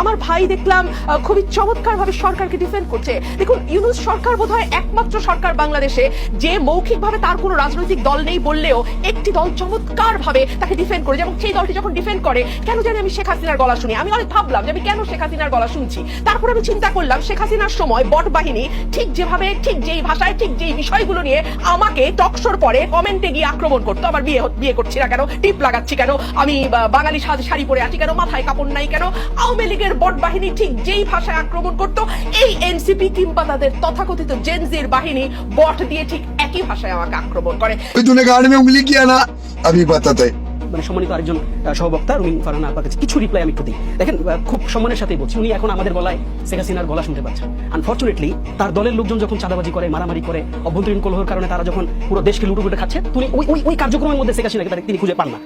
আমার ভাই দেখলাম খুবই চমৎকার ভাবে সরকারকে ডিফেন্ড করছে। দেখুন, ইউনুস সরকার বোধহয় একমাত্র সরকার বাংলাদেশে, যে মৌখিকভাবে তার কোনো রাজনৈতিক দল নেই বললেও একটি দল চমৎকার ভাবে তাকে ডিফেন্ড করে যেমন সেই দলটি যখন ডিফেন্ড করে, কেন জানি আমি শেখ হাসিনার গলা শুনি। আমি অনেক ভাবলাম যে আমি কেন শেখ হাসিনার গলা শুনছি। তারপর আমি চিন্তা করলাম, শেখ হাসিনার সময় বট বাহিনী ঠিক যেভাবে, ঠিক যেই ভাষায়, ঠিক যেই বিষয়গুলো নিয়ে আমাকে টকশোর পরে কমেন্টে গিয়ে আক্রমণ করতো। আমার বিয়ে বিয়ে করছি না কেন? টিপ লাগাচ্ছি কেন? আমি বাঙালি শাড়ি পরে আছি কেন? মাথায় কাপড় নাই কেন? আওয়ামী লীগের চীনের বট বাহিনী ঠিক যেই ভাষায় আক্রমণ করত এই এনসিপি কিংবা তাদের তথাকথিত জেনজির বাহিনী বট দিয়ে ঠিক একই ভাষায় আমাকে আক্রমণ করে। আমি বাতাতে। মানে সম্মানিত আরেকজন সহবক্তা রুমিন কাছে কিছু রিপ্লাই আমি একটু দিই। দেখেন খুব সম্মানের বলছি উনি এখন আমাদের গলায় শেখ হাসিনার গলা শুনতে পাচ্ছেন। আনফর্চুনেটলি তার দলের লোকজন যখন চাঁদাবাজি করে মারামারি করে অভ্যন্তরীণ কলহর কারণে তারা যখন পুরো দেশকে লুটুপুটে খাচ্ছে তুমি ওই ওই কার্যক্রমের মধ্যে শেখ হাসিনাকে তিনি খুঁজে পান না।